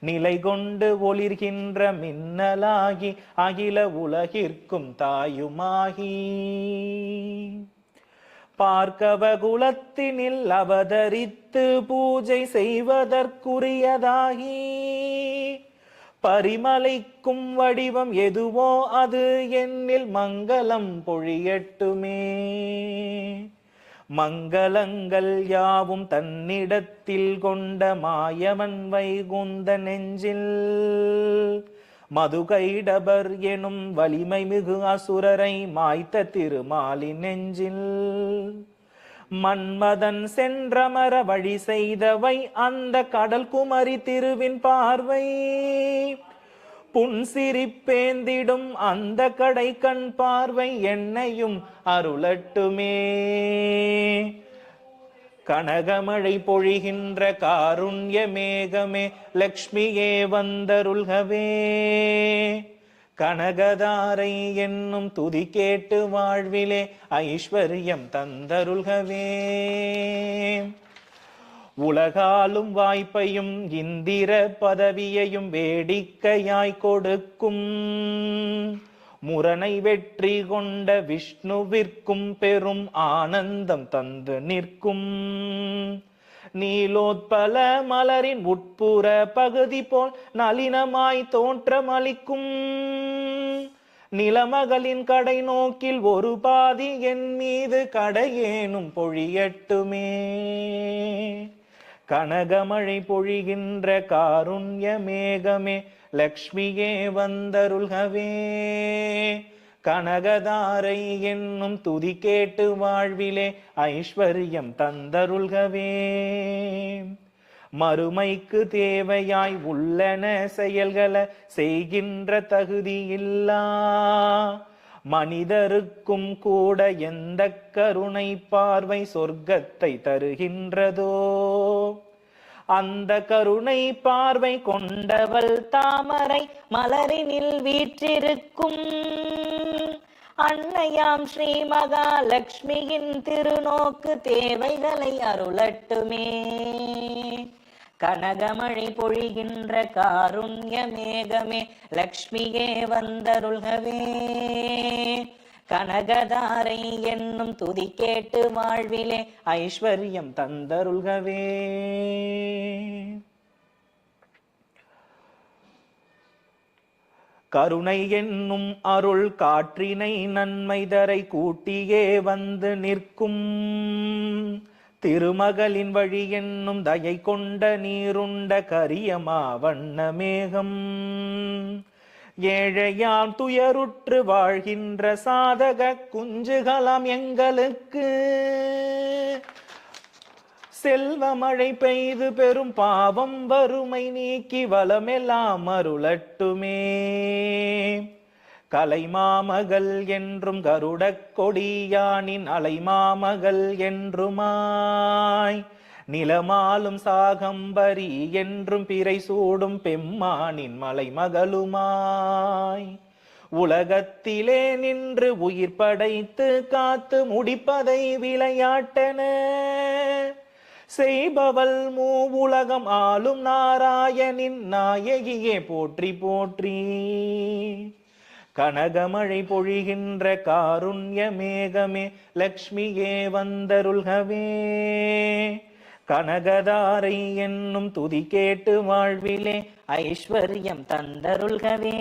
நிலை கொண்டு ஒளிர்கின்ற மின்னலாகி அகில உலகிற்கும் தாயுமாகி. பார்க்கவ குலத்தினில் அவதரித்து பூஜை செய்வதற்குரியதாகி. பரிமலைக்கும் வடிவம் எதுவோ அது என்னில் மங்களம் பொழியட்டுமே. மங்களங்கள் யாவும் தன்னிடத்தில் கொண்ட மாயவன் வைகுந்த நெஞ்சில். மதுகைடபர் எனும் வலிமை மிகு அசுரரை மாய்த்த திருமாலி நெஞ்சில். மன்மதன் சென்றமர வழி செய்தவை அந்த கடல் குமரி திருவின் பார்வை. புன்சிரிப்பேந்திடும் அந்த கடை கண் பார்வை என்னையும் அருளட்டுமே. கனகமழை பொழிகின்ற காருண்ய மேகமே லக்ஷ்மியே வந்தருள்கவே. கனகதாரை என்னும் துதி கேட்டு வாழ்விலே ஐஸ்வர்யம் தந்தருள்கவே. உலகாலும் வாய்ப்பையும் இந்திர பதவியையும் வேடிக்கையாய் கொடுக்கும். முரணை வெற்றி கொண்ட விஷ்ணுவிற்கும் பெரும் ஆனந்தம் தந்து நிற்கும். நீலோத்பல மலரின் உட்புற பகுதி போல் நளினமாய் தோற்றமளிக்கும் நிலமகளின் கடை நோக்கில் ஒரு பாதி என் மீது கடையேனும் பொழியட்டுமே. கனகமழை பொழிகின்ற காருண்ய மேகமே லக்ஷ்மியே வந்தருள்கவே. கனகதாரை என்னும் துதி கேட்டு வாழ்விலே ஐஸ்வர்யம் தந்தருள்கவே. மறுமைக்கு தேவையாய் உள்ளன செயல்களை செய்கின்ற தகுதியில்லா மனிதருக்கும் கூட எந்த கருணை பார்வை சொர்க்கத்தை தருகின்றதோ? அந்த கருணை பார்வை கொண்டவள் தாமரை மலரினில் வீற்றிருக்கும். அன்னையாம் ஸ்ரீ மகாலட்சுமியின் திருநோக்கு தேவைகளை அருளட்டுமே. கனகமழை பொழிகின்ற காருண்ய மேகமே லக்ஷ்மியே வந்தருள்கவே. கனகதாரை என்னும் துதி கேட்டு வாழ்விலே ஐஸ்வர்யம் தந்தருள்கவே. கருணை என்னும் அருள் காற்றினை நன்மை தரை கூட்டியே வந்து நிற்கும். திருமகளின் வழி என்னும் தயை கொண்ட நீருண்ட கரியமா வண்ண மேகம். ஏழையாம் துயருற்று வாழ்கின்ற சாதக குஞ்சுகளாம் எங்களுக்கு. செல்வ மழை பெய்து பெரும் பாவம் வறுமை நீக்கி வளமெல்லாம் அருளட்டுமே. கலைமாமகள் என்றும் கருடக் கொடியானின் அலைமாமகள் என்றுமாய். நிலமாலும் சாகம்பரி என்றும் பிறை சூடும் பெம்மானின் மலைமகளுமாய். உலகத்திலே நின்று உயிர் படைத்து காத்து முடிப்பதை விளையாட்டன. செய்பவள் மூ உலகம் ஆளும் நாராயணின் நாயகியே போற்றி போற்றி. கனகமழை பொழிகின்ற காருண்ய மேகமே லக்ஷ்மியே வந்தருள்கவே. கனகதாரை என்னும் துதி கேட்டு வாழ்விலே ஐஸ்வர்யம் தந்தருள்கவே.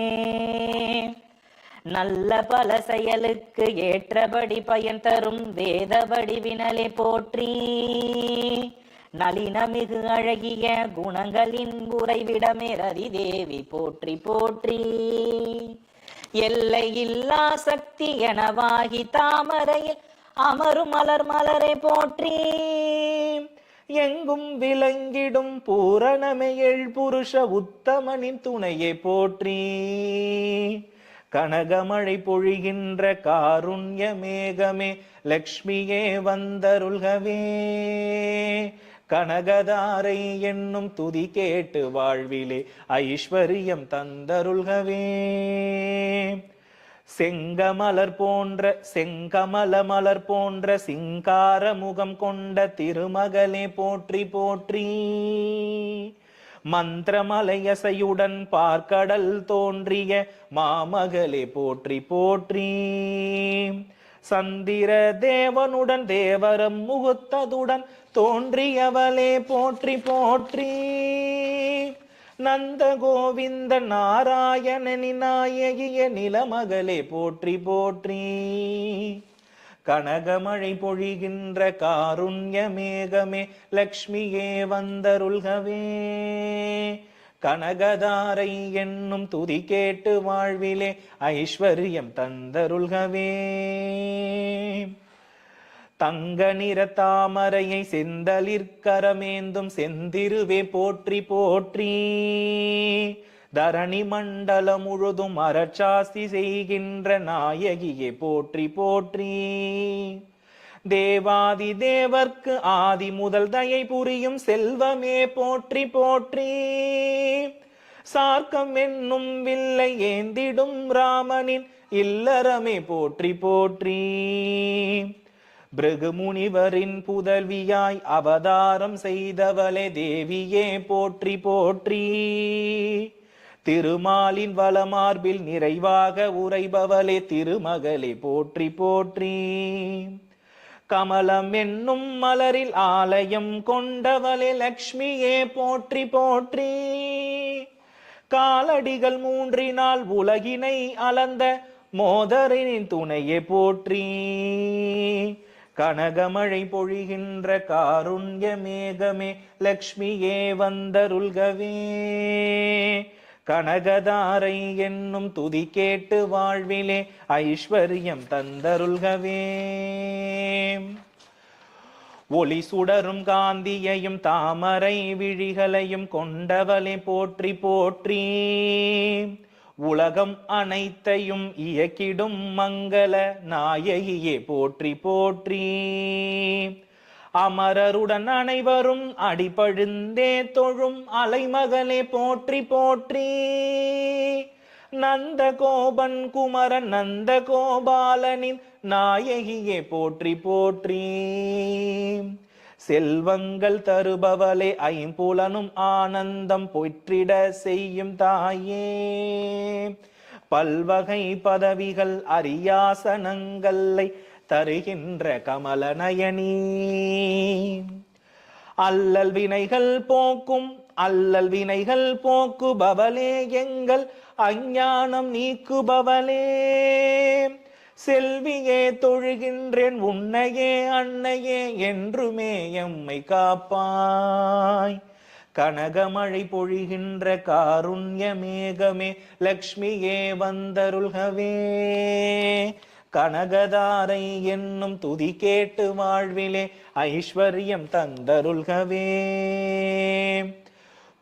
நல்ல பல செயலுக்கு ஏற்றபடி பயன் தரும் வேதபடி வினலே போற்றி. நளினமிகு அழகிய குணங்களின் உறைவிடமே ரதி தேவி போற்றி போற்றி. எல்லையில்லா சக்தி எனவாகி தாமரையில் அமரும் மலர் மலரை போற்றி. எங்கும் விளங்கிடும் பூரணமையள் புருஷ உத்தமனின் துணையை போற்றி. கனகமழை பொழிகின்ற காருண்ய மேகமே லக்ஷ்மியே வந்தருள்கவே. கனகதாரை என்னும் துதி கேட்டு வாழ்விலே ஐஸ்வர்யம் தந்தருள்கவே. செங்கமலர் போன்ற செங்கமல மலர் போன்ற சிங்கார முகம் கொண்ட திருமகளே போற்றி போற்றி. மந்திரமலையசையுடன் பார்க்கடல் தோன்றிய மாமகளே போற்றி போற்றி. சந்திர தேவனுடன் தேவரம் முகுத்ததுடன் தோன்றியவளே போற்றி போற்றி. நந்த கோவிந்த நாராயணனி நாயகிய நிலமகளே போற்றி போற்றி. கனகமழை பொழிகின்ற காருண்ய மேகமே லக்ஷ்மியே வந்தருள்கவே. கனகதாரை என்னும் துதி கேட்டு வாழ்விலே ஐஸ்வர்யம் தந்தருள்கவே. தங்க நிற தாமரையை செந்தளிர்கரமேந்தும் செந்திருவே போற்றி போற்றி. தரணி மண்டலம் முழுதும் அறச்சாஸ்தி செய்கின்ற நாயகியே போற்றி போற்றி. தேவாதி தேவர்க்கு ஆதி முதல் தயை புரியும் செல்வமே போற்றி போற்றி. சார்க்கம் என்னும் வில்லை ஏந்திடும் ராமனின் இல்லறமே போற்றி போற்றி. பிருகு முனிவரின் புதல்வியாய் அவதாரம் செய்தவளே தேவியே போற்றி போற்றி. திருமாலின் வளமார்பில் நிறைவாக உரைபவளே திருமகளே போற்றி போற்றி. கமலம் என்னும் மலரில் ஆலயம் கொண்டவளே லக்ஷ்மியே போற்றி போற்றி. காலடிகள் மூன்றினால் உலகினை அளந்த மோதரின் துணையே போற்றி. கனகமழை பொழிகின்ற காருண்ய மேகமே லக்ஷ்மியே வந்தருள்கவே. கனகதாரை என்னும் துதி கேட்டு வாழ்விலே ஐஸ்வர்யம் தந்தருள்கவே. ஒளி சுடரும் காந்தியையும் தாமரை விழிகளையும் கொண்டவளை போற்றி போற்றி. உலகம் அனைத்தையும் இயக்கிடும் மங்கள நாயகியே போற்றி போற்றி. அமரருடன் அனைவரும் அடிபழுந்தே தொழும் அலைமகளே போற்றி போற்றி. நந்த கோபன் குமரன் நந்த கோபாலனின் நாயகியே போற்றி போற்றி. செல்வங்கள் தருபவளே ஐம்புலனும் ஆனந்தம் பொற்றிட செய்யும் தாயே. பல்வகை பதவிகள் அரியாசனங்களை தருகின்ற கமலநயனி. அல்லல் வினைகள் போக்கும் அல்லல் வினைகள் போக்குபவளே எங்கள் அஞ்ஞானம் நீக்குபவளே. செல்வியே தொழுகின்றேன் உன்னையே அன்னையே என்றுமே எம்மை காப்பாய். கனகமழை பொழிகின்ற காருண்ய மேகமே லக்ஷ்மியே வந்தருள்கவே. கனகதாரை என்னும் துதி கேட்டு வாழ்விலே ஐஸ்வர்யம் தந்தருள்கவே.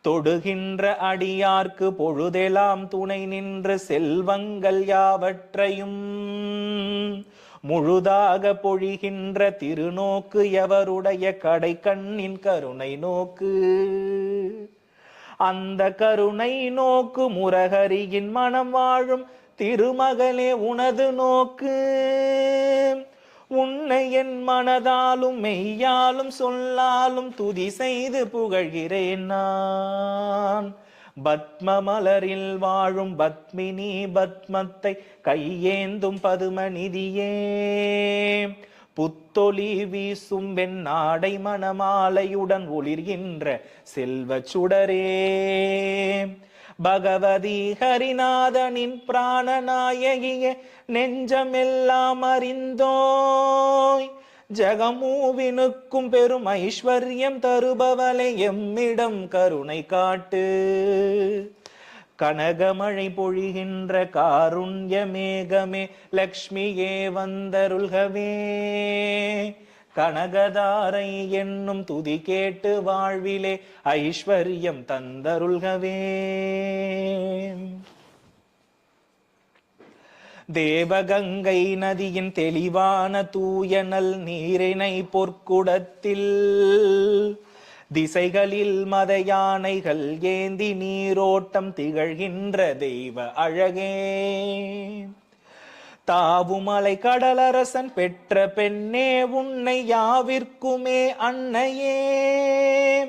தொடுகின்ற அடியார்க்கு பொழுதெலாம் துணை நின்று செல்வங்கள் யாவற்றையும் முழுதாக பொழிகின்ற திருநோக்கு எவருடைய கடை கண்ணின் கருணை நோக்கு. அந்த கருணை நோக்கு முரகரியின் மனம் வாழும் திருமகளே உனது நோக்கு. உன்னை என் மனதாலும் மெய்யாலும் சொல்லாலும் துதி செய்து புகழ்கிறேன் நான். பத்ம மலரில் வாழும் பத்மினி பத்மத்தை கையேந்தும் பதுமநிதியே. புத்தொலி வீசும் வெண்ணாடை மணமாலையுடன் ஒளிர்கின்ற செல்வச் சுடரே. பகவதி ஹரிநாதனின் பிராணநாயகிய நெஞ்சமெல்லாம் அறிந்தோய். ஜகமூவினுக்கும் பெரும் ஐஸ்வர்யம் தருபவளை எம்மிடம் கருணை காட்டு. கனகமழை பொழிகின்ற காருண்ய மேகமே லக்ஷ்மியே வந்தருள்கவே. கனகதாரை என்னும் துதி கேட்டு வாழ்விலே ஐஸ்வர்யம் தந்தருள்கவே. தேவகங்கை நதியின் தெளிவான தூயனல் நீரினை பொற்குடத்தில் திசைகளில் மத யானைகள் ஏந்தி நீரோட்டம் திகழ்கின்ற தெய்வ அழகே. தாவுமலை கடலரசன் பெற்ற பெண்ணே உன்னை யாவிற்குமே அன்னையே.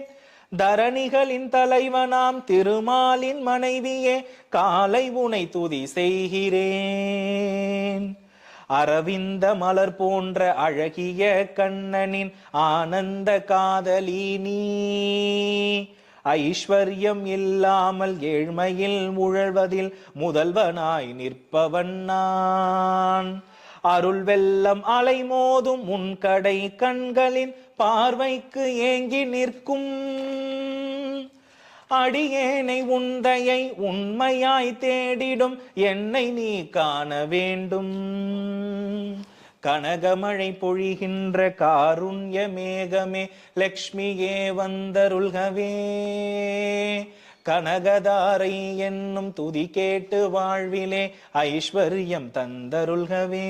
தரணிகளின் தலைவனாம் திருமாலின் மனைவியே காலை உனை துதி செய்கிறேன். அரவிந்த மலர் போன்ற அழகிய கண்ணனின் ஆனந்த காதலி நீ. ஐஸ்வர்யம் இல்லாமல் ஏழ்மையில் உழல்வதில் முதல்வனாய் நிற்பவன் நான். அருள் வெள்ளம் அலைமோதும் உன் கடை கண்களின் பார்வைக்கு ஏங்கி நிற்கும். அடியேனை உந்தையை உண்மையாய் தேடிடும் என்னை நீ காண வேண்டும். கனகமழை பொழிகின்ற காருண்ய மேகமே லக்ஷ்மியே வந்தருள்கவே. கனகதாரை என்னும் துதி கேட்டு வாழ்விலே ஐஸ்வர்யம் தந்தருள்கவே.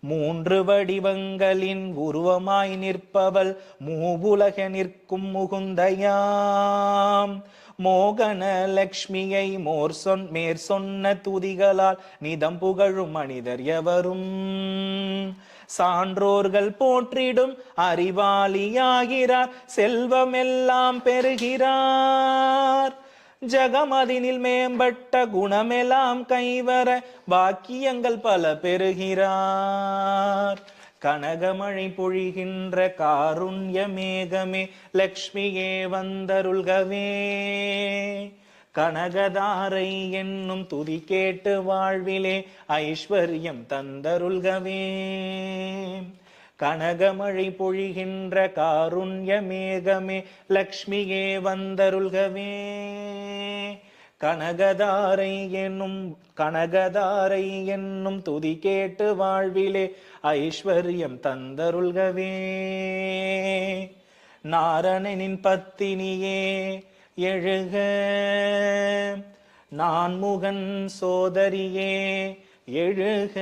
மூன்று வடிவங்களின் உருவமாய் நிற்பவள் மூவுலக நிற்கும் முகுந்தயாம். மோகன லக்ஷ்மியை மோர் சொன் மேற் சொன்ன துதிகளால் நிதம் புகழும் மனிதர் எவரும்? சான்றோர்கள் போற்றிடும் அறிவாளியாகிறார் செல்வமெல்லாம் பெறுகிறார். ஜகமதினில் மேம்பட்ட குணமெல்லாம் கைவர பாக்கியங்கள் பல பெறுகிறார். கனகமழை பொழிகின்ற காருண்ய மேகமே லக்ஷ்மியே வந்தருள்கவே. கனகதாரை என்னும் துதி கேட்டு வாழ்விலே ஐஸ்வர்யம் தந்தருள்கவே. கனகமழை பொழிகின்ற காருண்ய மேகமே லக்ஷ்மியே வந்தருள்கவே. கனகதாரை என்னும் கனகதாரை என்னும் துதி கேட்டு வாழ்விலே ஐஸ்வர்யம் தந்தருள்கவே. நாரணனின் பத்தினியே எழுக. நான்முகன் சோதரியே எழுக.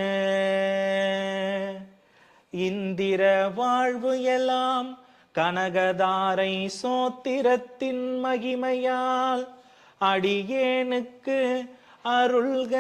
இந்திர வாழ்வு எல்லாம் கனகதாரை சோத்திரத்தின் மகிமையால் அடியேனுக்கு அருள்க.